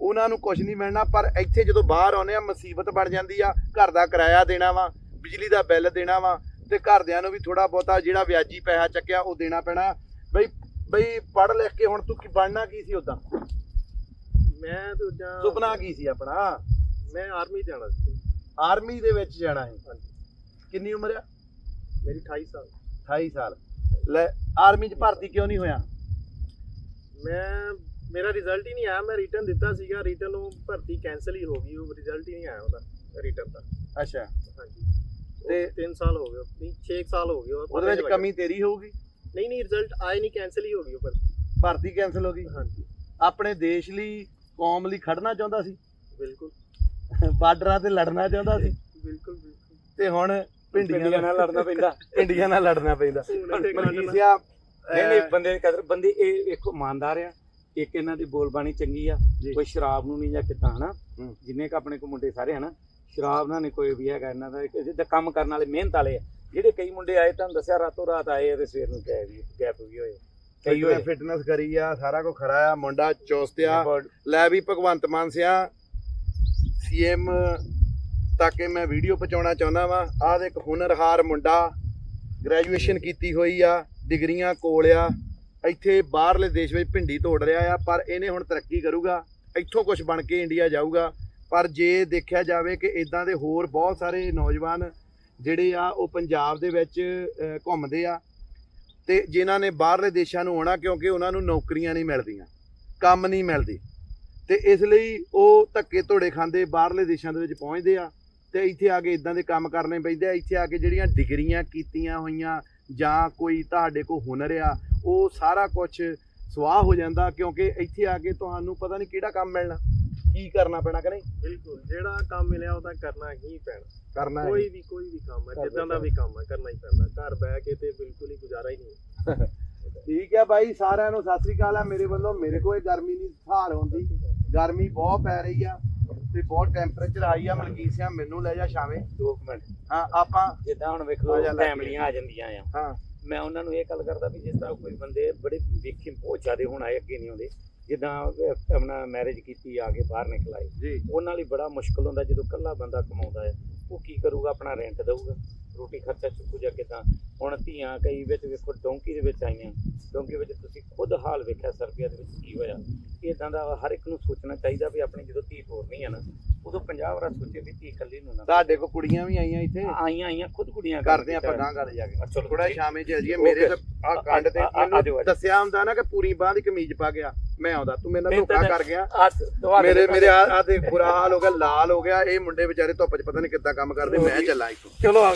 ਉਹਨਾਂ ਨੂੰ ਕੁਝ ਨਹੀਂ ਮਿਲਣਾ ਪਰ ਇੱਥੇ ਜਦੋਂ ਬਾਹਰ ਆਉਂਦੇ ਆ ਮੁਸੀਬਤ ਬਣ ਜਾਂਦੀ ਆ ਘਰ ਦਾ ਕਿਰਾਇਆ ਦੇਣਾ ਵਾ ਬਿਜਲੀ ਦਾ ਬਿੱਲ ਦੇਣਾ ਵਾ ਤੇ ਘਰਦਿਆਂ ਨੂੰ ਵੀ ਥੋੜਾ ਬਹੁਤਾ ਜਿਹੜਾ ਵਿਆਜੀ ਪੈਸਾ ਚੱਕਿਆ ਉਹ ਦੇਣਾ ਪੈਣਾ। ਬਈ ਬਈ ਪੜ੍ਹ ਲਿਖ ਕੇ ਹੁਣ ਤੂੰ ਕੀ ਬਣਨਾ ਕੀ ਸੀ ਉਦਾਂ ਮੈਂ ਦੂਜਾ ਸੁਪਨਾ ਕੀ ਸੀ ਆਪਣਾ? ਮੈਂ ਆਰਮੀ ਜਾਣਾ ਸੀ। ਆਰਮੀ ਦੇ ਵਿੱਚ ਜਾਣਾ ਹੈ ਕਿੰਨੀ ਉਮਰ ਆ? ਮੇਰੀ 28 ਸਾਲ। 28 ਸਾਲ। ਲੈ ਆਰਮੀ 'ਚ ਭਰਤੀ ਕਿਉਂ ਨਹੀਂ ਹੋਇਆ? ਮੈਂ ਮੇਰਾ ਰਿਜ਼ਲਟ ਹੀ ਨਹੀਂ ਆਇਆ। ਮੈਂ ਰਿਟਰਨ ਦਿੱਤਾ ਸੀਗਾ। ਰਿਟਰਨ ਉਹ ਭਰਤੀ ਕੈਨਸਲ ਹੀ ਹੋ ਗਈ। ਉਹ ਰਿਜ਼ਲਟ ਹੀ ਨਹੀਂ ਆਇਆ ਉਹਦਾ ਰਿਟਰਨ ਦਾ। ਅੱਛਾ। ਹਾਂਜੀ। ਤੇ- ਤੇ 3 ਸਾਲ ਹੋ ਗਏ। ਨਹੀਂ 6 ਸਾਲ ਹੋ ਗਏ। ਉਹ ਉਹਦੇ ਵਿੱਚ ਕਮੀ ਤੇਰੀ ਹੋਊਗੀ? ਨਹੀਂ ਨਹੀਂ ਰਿਜ਼ਲਟ ਆਏ ਨਹੀਂ ਕੈਨਸਲ ਹੀ ਹੋ ਗਈ ਉਹ ਭਰਤੀ ਕੈਨਸਲ ਹੋ ਗਈ। ਹਾਂਜੀ। ਆਪਣੇ ਦੇਸ਼ ਲਈ ਕੌਮ ਲਈ ਖੜਨਾ ਚਾਹੁੰਦਾ ਸੀ? ਬਿਲਕੁਲ। ਬਾਰਡਰਾਂ ਤੇ ਲੜਨਾ ਚਾਹੁੰਦਾ ਸੀ? ਬਿਲਕੁਲ ਬਿਲਕੁਲ। ਤੇ ਹੁਣ ਭਿੰਡੀਆਂ ਨਾਲ ਲੜਨਾ ਪੈਂਦਾ। ਭਿੰਡੀਆਂ ਨਾਲ ਲੜਨਾ ਪੈਂਦਾ। ਹੁਣ ਤੇ ਗੱਲ ਮਲਕੀਸਿਆ ਨਹੀਂ ਨਹੀਂ ਬੰਦੇ ਦੀ ਕਦਰ ਬੰਦੇ ਇਹ ਵੇਖੋ ਇਮਾਨਦਾਰ ਆ। ਇੱਕ ਇਹਨਾਂ ਦੀ ਬੋਲਬਾਣੀ ਚੰਗੀ ਆ। ਕੋਈ ਸ਼ਰਾਬ ਨੂੰ ਨਹੀਂ ਜਾਂ ਕਿੱਦਾਂ ਹਨਾ। ਜਿੰਨੇ ਕ ਆਪਣੇ ਕੋ ਮੁੰਡੇ ਸਾਰੇ ਹਨਾ? ਸ਼ਰਾਬ ਨਾਲ ਨਹੀਂ ਕੋਈ ਵੀ ਹੈਗਾ ਇਹਨਾਂ ਦਾ। ਕੰਮ ਕਰਨ ਵਾਲੇ ਮਿਹਨਤ ਵਾਲੇ ਆ। ਜਿਹੜੇ ਕਈ ਮੁੰਡੇ ਆਏ ਤੁਹਾਨੂੰ ਦੱਸਿਆ ਰਾਤੋਂ ਰਾਤ ਆਏ ਆ ਤੇ ਸਵੇਰ ਨੂੰ ਗਏ ਵੀ ਗੈਪ ਵੀ ਹੋਏ। ਕਈ ਹੋਏ। ਫਿਟਨੈਸ ਕਰੀ ਆ ਸਾਰਾ ਕੁਝ ਖਰਾ ਆ ਮੁੰਡਾ ਚੁਸਤਿਆ ਲੈ ਵੀ ਭਗਵੰਤ ਮਾਨ ਸਿਆ। ਸੀਐਮ ਤੱਕ ਇਹ ਮੈਂ ਵੀਡੀਓ ਪਹੁੰਚਾਉਣਾ ਚਾਹੁੰਦਾ ਵਾਂ। ਆਹ ਦੇ ਇੱਕ ਹੁਨਰਹਾਰ ਮੁੰਡਾ ਗ੍ਰੈਜੂਏਸ਼ਨ ਕੀਤੀ ਹੋਈ ਆ ਡਿਗਰੀਆਂ ਕੋਲ ਆ। ਇੱਥੇ ਬਾਹਰਲੇ ਦੇਸ਼ ਵਿੱਚ ਭਿੰਡੀ ਤੋੜ ਰਿਹਾ ਆ ਪਰ ਇਹਨੇ ਹੁਣ ਤਰੱਕੀ ਕਰੂਗਾ। ਇੱਥੋਂ ਕੁਝ ਬਣ ਕੇ ਇੰਡੀਆ ਜਾਊਗਾ। ਪਰ ਜੇ ਦੇਖਿਆ ਜਾਵੇ ਕਿ ਇਦਾਂ ਦੇ ਹੋਰ ਬਹੁਤ ਸਾਰੇ ਨੌਜਵਾਨ ਜਿਹੜੇ ਆ ਉਹ ਪੰਜਾਬ ਦੇ ਵਿੱਚ ਘੁੰਮਦੇ ਆ ਤੇ ਜਿਨ੍ਹਾਂ ਨੇ ਬਾਹਰਲੇ ਦੇਸ਼ਾਂ ਨੂੰ ਆਉਣਾ ਕਿਉਂਕਿ ਉਹਨਾਂ ਨੂੰ ਨੌਕਰੀਆਂ ਨਹੀਂ ਮਿਲਦੀਆਂ, ਕੰਮ ਨਹੀਂ ਮਿਲਦੇ ਤੇ ਇਸ ਲਈ ਉਹ ਧੱਕੇ ਧੋੜੇ ਖਾਂਦੇ ਬਾਹਰਲੇ ਦੇਸ਼ਾਂ ਦੇ ਵਿੱਚ ਪਹੁੰਚਦੇ ਆ ਤੇ ਇੱਥੇ ਆ ਕੇ ਇਦਾਂ ਦੇ ਕੰਮ ਕਰਨੇ ਪੈਂਦੇ ਆ, ਇੱਥੇ ਆ ਕੇ ਜਿਹੜੀਆਂ ਡਿਗਰੀਆਂ ਕੀਤੀਆਂ ਹੋਈਆਂ ਜਾਂ ਕੋਈ ਤੁਹਾਡੇ ਕੋਲ ਹੁਨਰ ਆ, ਉਹ ਸਾਰਾ ਕੁਝ ਸਵਾਹ ਹੋ ਜਾਂਦਾ ਕਿਉਂਕਿ ਇੱਥੇ ਆ ਕੇ ਤੁਹਾਨੂੰ ਪਤਾ ਨਹੀਂ ਕਿਹੜਾ ਕੰਮ ਮਿਲਣਾ। ਕੀ ਕਰਨਾ ਪੈਣਾ ਕਿ ਨਹੀਂ? ਬਿਲਕੁਲ ਜਿਹੜਾ ਕੰਮ ਮਿਲਿਆ ਉਹ ਤਾਂ ਕਰਨਾ ਹੀ ਪੈਣਾ। ਕਰਨਾ ਹੈ। ਕੋਈ ਵੀ ਕੋਈ ਵੀ ਕੰਮ ਹੈ ਜਿੱਦਾਂ ਦਾ ਵੀ ਕੰਮ ਹੈ ਕਰਨਾ ਹੀ ਪੈਂਦਾ। ਘਰ ਬਹਿ ਕੇ ਤੇ ਬਿਲਕੁਲ ਹੀ ਗੁਜ਼ਾਰਾ ਹੀ ਨਹੀਂ ਠੀਕ ਹੈ ਬਾਈ ਸਾਰਿਆਂ ਨੂੰ ਸਤਿ ਸ੍ਰੀ ਅਕਾਲ ਆ ਮੇਰੇ ਵੱਲੋਂ ਮੇਰੇ ਕੋਲ ਗਰਮੀ ਨਹੀਂ ਸਹਾਰ ਹੁੰਦੀ। ਗਰਮੀ ਬਹੁਤ ਪੈ ਰਹੀ ਆ ਤੇ ਬਹੁਤ ਟੈਂਪਰੇਚਰ ਹਾਈ ਆ। ਮਲਕੀਸਿਆ ਮੈਨੂੰ ਲੈ ਜਾ ਦੋ ਕੁ ਮਿੰਟ। ਹਾਂ ਆਪਾਂ ਜਿੱਦਾਂ ਹੁਣ ਵੇਖ ਲਓ। ਫੈਮਲੀਆਂ ਆ ਜਾਂਦੀਆਂ ਆ। ਹਾਂ। ਮੈਂ ਉਹਨਾਂ ਨੂੰ ਇਹ ਗੱਲ ਕਰਦਾ ਵੀ ਜਿਸ ਤਰ੍ਹਾਂ ਕੋਈ ਬੰਦੇ ਬੜੇ ਵੇਖੇ ਬਹੁਤ ਜ਼ਿਆਦੇ ਹੁਣ ਆਏ ਅੱਗੇ ਨਹੀਂ ਆਉਂਦੇ। ਜਿੱਦਾਂ ਆਪਣਾ ਮੈਰਿਜ ਕੀਤੀ ਆ ਕੇ ਬਾਹਰ ਨਿਕਲ ਆਏ। ਜੀ। ਉਹਨਾਂ ਲਈ ਬੜਾ ਮੁਸ਼ਕਲ ਹੁੰਦਾ ਜਦੋਂ ਇਕੱਲਾ ਬੰਦਾ ਕਮਾਉਂਦਾ ਹੈ। ਉਹ ਕੀ ਕਰੂਗਾ? ਆਪਣਾ ਰੈਂਟ ਦਊਗਾ। ਰੋਟੀ ਖਰਚਾ ਚੁੱਕੂ ਜਾਂ ਕਿਦਾਂ ਹੁਣ ਧੀਆਂ ਕਈ ਵਿੱਚ ਵੇਖੋ ਡੋਂਕੀ ਦੇ ਵਿੱਚ ਆਈਆਂ। ਡੋਂਕੀ ਵਿੱਚ ਤੁਸੀਂ ਖੁਦ ਹਾਲ ਵੇਖਿਆ ਸਰਬੀਆ ਦੇ ਵਿੱਚ ਕੀ ਹੋਇਆ। ਇਦਾਂ ਦਾ ਹਰ ਇੱਕ ਨੂੰ ਸੋਚਣਾ ਚਾਹੀਦਾ ਵੀ ਆਪਣੀ ਜਦੋਂ ਧੀ ਤੋਰਨੀ ਹੈ ਨਾ ਉਦੋਂ 50 ਵਾਰ ਸੋਚੇ ਵੀ ਧੀ ਇਕੱਲੀ ਨੂੰ ਨਾ ਤੁਹਾਡੇ ਕੋ ਕੁੜੀਆਂ ਵੀ ਆਈਆਂ ਇੱਥੇ? ਆਈਆਂ ਆਈਆਂ ਖੁਦ ਕੁੜੀਆਂ ਕਰਦੇ ਆਪਾਂ ਗਾਂ ਕਰ ਜਾ ਕੇ। ਥੋੜਾ। ਸ਼ਾਮੇ ਚ ਜੀਏ Okay. ਮੇਰੇ ਤੇ ਆ ਕੰਡ ਤੇ ਆ- ਆ- ਆ ਆ ਮੈਨੂੰ। ਦੱਸਿਆ ਹੁੰਦਾ ਨਾ ਕਿ ਪੂਰੀ ਬਾਂਹ ਦੀ ਕਮੀਜ਼ ਪਾ ਗਿਆ ਮੈਂ ਆਉਂਦਾ ਤੂੰ ਮੇਰੇ ਨਾਲ ਧੋਖਾ ਕਰ ਗਿਆ। ਮੇਰੇ ਮੇਰੇ ਆ ਆ ਬੁਰਾ ਹਾਲ ਹੋ ਗਿਆ ਲਾਲ ਹੋ ਗਿਆ ਇਹ ਮੁੰਡੇ ਵਿਚਾਰੇ ਧੁੱਪ ਚ ਪਤਾ ਨਹੀਂ ਕਿੱਦਾਂ ਕੰਮ ਕਰਦੇ ਮੈਂ ਚੱਲਾਂ ਇੱਥੋਂ। ਚਲੋ ਆਓ